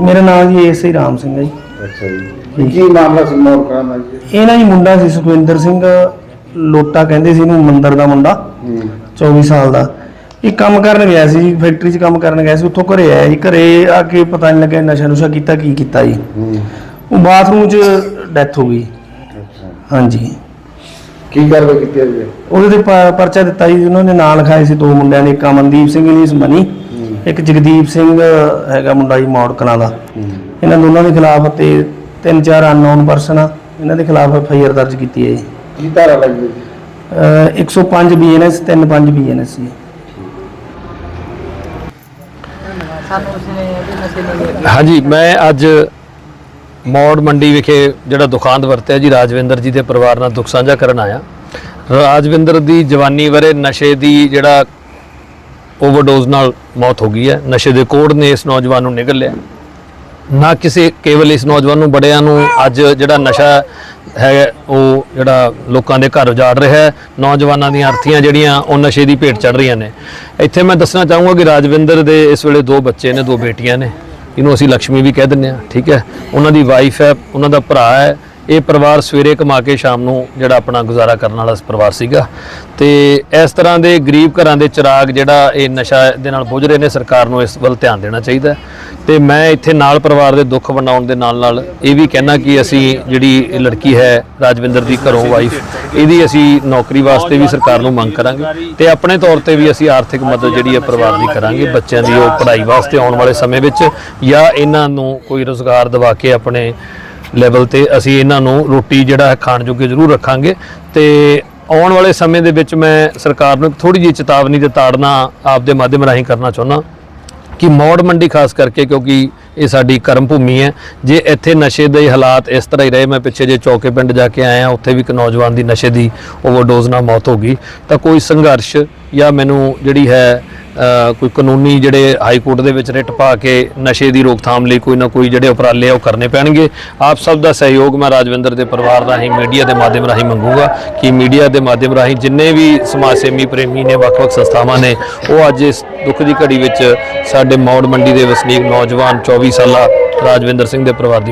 ਮੇਰਾ ਨਾਮ ਜੀ ਏਸੀ ਰਾਮ ਸਿੰਘ ਹੈ ਜੀ। ਅੱਛਾ ਜੀ। ਕੀ ਮਾਮਲਾ ਸੀ ਮੌਤ ਕਰਾਉਣ ਦਾ ਜੀ? ਇਹ ਨਾ ਜੀ ਮੁੰਡਾ ਸੀ ਸੁਖਵਿੰਦਰ ਸਿੰਘ ਲੋਟਾ ਕਹਿੰਦੇ ਸੀ ਇਹਨੂੰ ਮੰਦਰ ਦਾ ਮੁੰਡਾ ਹੂੰ। 24 ਸਾਲ ਦਾ। ਇਹ ਕੰਮ ਕਰਨ ਗਿਆ ਸੀ ਜੀ ਫੈਕਟਰੀ 'ਚ ਕੰਮ ਕਰਨ ਗਿਆ ਸੀ ਉੱਥੋਂ ਘਰੇ ਆਇਆ ਜੀ। ਘਰੇ ਆ ਕੇ ਪਤਾ ਨਹੀਂ ਲੱਗਿਆ ਨਸ਼ਾ ਨੁਸ਼ਾ ਕੀਤਾ ਕੀ ਕੀਤਾ ਜੀ। ਹੂੰ। ਉਹ ਬਾਥਰੂਮ 'ਚ ਡੈਥ ਹੋ ਗਈ। ਅੱਛਾ। ਹਾਂਜੀ। ਕੀ ਕਾਰਵਾਈ ਕੀਤੀ ਜੀ? ਉਹਦੇ ਤੇ ਪਰਚਾ ਦਿੱਤਾ ਜੀ ਉਹਨਾਂ ਨੇ ਨਾਂ ਲਿਖਾਏ ਸੀ ਦੋ ਮੁੰਡਿਆਂ ਨੇ ਇੱਕ ਅਮਨਦੀਪ ਸਿੰਘ ਜੀ ਮਨੀ। ਇੱਕ ਜਗਦੀਪ ਸਿੰਘ ਹੈਗਾ ਮੁੰਡਾ ਜੀ ਮੌੜ ਕਲਾਂ ਦਾ ਇਹਨਾਂ ਦੋਨਾਂ ਦੇ ਖਿਲਾਫ ਤੇ ਤਿੰਨ ਚਾਰ ਅਨਨੋਨ ਪਰਸਨ ਇਹਨਾਂ ਦੇ ਖਿਲਾਫ ਐਫ ਆਈ ਆਰ ਦਰਜ ਕੀਤੀ ਹੈ ਜੀ। ਕੀ ਧਾਰਾ ਲੱਗੀ ਅਹ 105 ਬੀਐਨਐਸ 35 ਬੀਐਨਐਸ ਜੀ। ਹਾਂਜੀ ਮੈਂ ਅੱਜ ਮੌੜ ਮੰਡੀ ਵਿਖੇ ਜਿਹੜਾ ਦੁਖਾਂਤ ਵਰਤਿਆ ਜੀ ਰਾਜਵਿੰਦਰ ਜੀ ਦੇ ਪਰਿਵਾਰ ਨਾਲ ਦੁੱਖ ਸਾਂਝਾ ਕਰਨ ਆਇਆ। ਰਾਜਵਿੰਦਰ ਦੀ ਜਵਾਨੀ ਵਰੇ ਨਸ਼ੇ ਦੀ ਜਿਹੜਾ ਓਵਰਡੋਜ਼ ਨਾਲ ਮੌਤ ਹੋ ਗਈ ਹੈ। ਨਸ਼ੇ ਦੇ ਕੋੜ ਨੇ ਇਸ ਨੌਜਵਾਨ ਨੂੰ ਨਿਗਲ ਲਿਆ। ਨਾ ਕਿਸੇ, ਕੇਵਲ ਇਸ ਨੌਜਵਾਨ ਨੂੰ, ਬੜਿਆਂ ਨੂੰ ਅੱਜ ਜਿਹੜਾ ਨਸ਼ਾ ਹੈ, ਉਹ ਜਿਹੜਾ ਲੋਕਾਂ ਦੇ ਘਰ ਉਜਾੜ ਰਿਹਾ ਹੈ। ਨੌਜਵਾਨਾਂ ਦੀਆਂ ਅਰਥੀਆਂ ਜਿਹੜੀਆਂ, ਉਹ ਨਸ਼ੇ ਦੀ ਭੇਟ ਚੜ ਰਹੀਆਂ ਨੇ। ਇੱਥੇ ਮੈਂ ਦੱਸਣਾ ਚਾਹੂੰਗਾ ਕਿ ਰਾਜਵਿੰਦਰ ਦੇ ਇਸ ਵੇਲੇ ਦੋ ਬੱਚੇ ਨੇ, ਦੋ ਬੇਟੀਆਂ ਨੇ। ਇਹਨੂੰ ਅਸੀਂ ਲక్ష్ਮੀ ਵੀ ਕਹਿ ਦਿੰਦੇ ਆ ਠੀਕ ਹੈ। ਉਹਨਾਂ ਦੀ ਵਾਈਫ ਹੈ, ਉਹਨਾਂ ਦਾ ਭਰਾ ਹੈ। ਇਹ ਪਰਿਵਾਰ ਸਵੇਰੇ ਕਮਾ ਕੇ ਸ਼ਾਮ ਨੂੰ ਜਿਹੜਾ ਆਪਣਾ ਗੁਜ਼ਾਰਾ ਕਰਨ ਵਾਲਾ ਪਰਿਵਾਰ ਸੀਗਾ ਤੇ ਇਸ ਤਰ੍ਹਾਂ ਦੇ ਗਰੀਬ ਘਰਾਂ ਦੇ ਚਿਰਾਗ ਜਿਹੜਾ ਇਹ ਨਸ਼ਾ ਦੇ ਨਾਲ ਬੁਝ ਰਹੇ ਨੇ, ਸਰਕਾਰ ਨੂੰ ਇਸ ਵੱਲ ਧਿਆਨ ਦੇਣਾ ਚਾਹੀਦਾ ਹੈ। ਤੇ ਮੈਂ ਇੱਥੇ ਨਾਲ ਪਰਿਵਾਰ ਦੇ ਦੁੱਖ ਵੰਡਾਉਣ ਦੇ ਨਾਲ ਨਾਲ ਇਹ ਵੀ ਕਹਿਣਾ ਕਿ ਅਸੀਂ ਜਿਹੜੀ ਲੜਕੀ ਹੈ, ਰਾਜਵਿੰਦਰ ਦੀ ਘਰੋਂ ਵਾਈਫ ਇਹਦੀ ਅਸੀਂ ਨੌਕਰੀ ਵਾਸਤੇ ਵੀ ਸਰਕਾਰ ਨੂੰ ਮੰਗ ਕਰਾਂਗੇ ਤੇ ਆਪਣੇ ਤੌਰ ਤੇ ਵੀ ਅਸੀਂ ਆਰਥਿਕ ਮਦਦ ਜਿਹੜੀ ਹੈ ਪਰਿਵਾਰ ਦੀ ਕਰਾਂਗੇ, ਬੱਚਿਆਂ ਦੀ ਉਹ ਪੜ੍ਹਾਈ ਵਾਸਤੇ ਆਉਣ ਵਾਲੇ ਸਮੇਂ ਵਿੱਚ ਜਾਂ ਇਹਨਾਂ ਨੂੰ ਕੋਈ ਰੋਜ਼ਗਾਰ ਦਿਵਾ ਕੇ ਆਪਣੇ ਲੈਵਲ ਤੇ ਅਸੀਂ ਇਹਨਾਂ ਨੂੰ ਰੋਟੀ ਜਿਹੜਾ ਹੈ ਖਾਣ ਜੋਗੇ ਜ਼ਰੂਰ ਰੱਖਾਂਗੇ। ਤੇ ਆਉਣ ਵਾਲੇ ਸਮੇਂ ਦੇ ਵਿੱਚ ਮੈਂ ਸਰਕਾਰ ਨੂੰ ਥੋੜੀ ਜਿਹੀ ਚੇਤਾਵਨੀ ਦੇ ਤਾੜਨਾ ਆਪ ਦੇ ਮਾਧਿਅਮ ਰਾਹੀਂ ਕਰਨਾ ਚਾਹੁੰਦਾ ਕਿ ਮੌੜ ਮੰਡੀ ਖਾਸ ਕਰਕੇ ਕਿਉਂਕਿ ਇਹ ਸਾਡੀ ਕਰਮ ਭੂਮੀ ਹੈ। ਜੇ ਇੱਥੇ ਨਸ਼ੇ ਦੇ ਹਾਲਾਤ ਇਸ ਤਰ੍ਹਾਂ ਹੀ ਰਹੇ, ਮੈਂ ਪਿੱਛੇ ਜੇ ਚੌਕੇ ਪਿੰਡ ਜਾ ਕੇ ਆਇਆ, ਉੱਥੇ ਵੀ ਇੱਕ ਨੌਜਵਾਨ ਦੀ ਨਸ਼ੇ ਦੀ ਓਵਰਡੋਜ਼ ਨਾਲ ਮੌਤ ਹੋ ਗਈ, ਤਾਂ ਕੋਈ ਸੰਘਰਸ਼ ਜਾਂ ਮੈਨੂੰ ਜਿਹੜੀ ਹੈ ਕੋਈ ਕਾਨੂੰਨੀ ਜਿਹੜੇ ਹਾਈ ਕੋਰਟ ਦੇ ਵਿੱਚ ਰਿਟ ਪਾ ਕੇ ਨਸ਼ੇ ਦੀ ਰੋਕਥਾਮ ਲਈ ਕੋਈ ਨਾ ਕੋਈ ਜਿਹੜੇ ਉਪਰਾਲੇ ਆ ਉਹ ਕਰਨੇ ਪੈਣਗੇ। ਆਪ ਸਭ ਦਾ ਸਹਿਯੋਗ ਮੈਂ ਰਾਜਵਿੰਦਰ ਦੇ ਪਰਿਵਾਰ ਰਾਹੀਂ, ਮੀਡੀਆ ਦੇ ਮਾਧਿਅਮ ਰਾਹੀਂ ਮੰਗੂਗਾ ਕਿ ਮੀਡੀਆ ਦੇ ਮਾਧਿਅਮ ਰਾਹੀਂ ਜਿੰਨੇ ਵੀ ਸਮਾਜ ਸੇਵੀ ਪ੍ਰੇਮੀ ਨੇ, ਵੱਖ-ਵੱਖ ਸੰਸਥਾਵਾਂ ਨੇ, ਉਹ ਅੱਜ ਇਸ ਦੁੱਖ ਦੀ ਘੜੀ ਵਿੱਚ ਸਾਡੇ ਮੌੜ ਮੰਡੀ ਦੇ ਵਸਨੀਕ ਨੌਜਵਾਨ 24 ਸਾਲਾ ਰਾਜਵਿੰਦਰ ਸਿੰਘ ਦੇ ਪਰਿਵਾਰ ਦੀ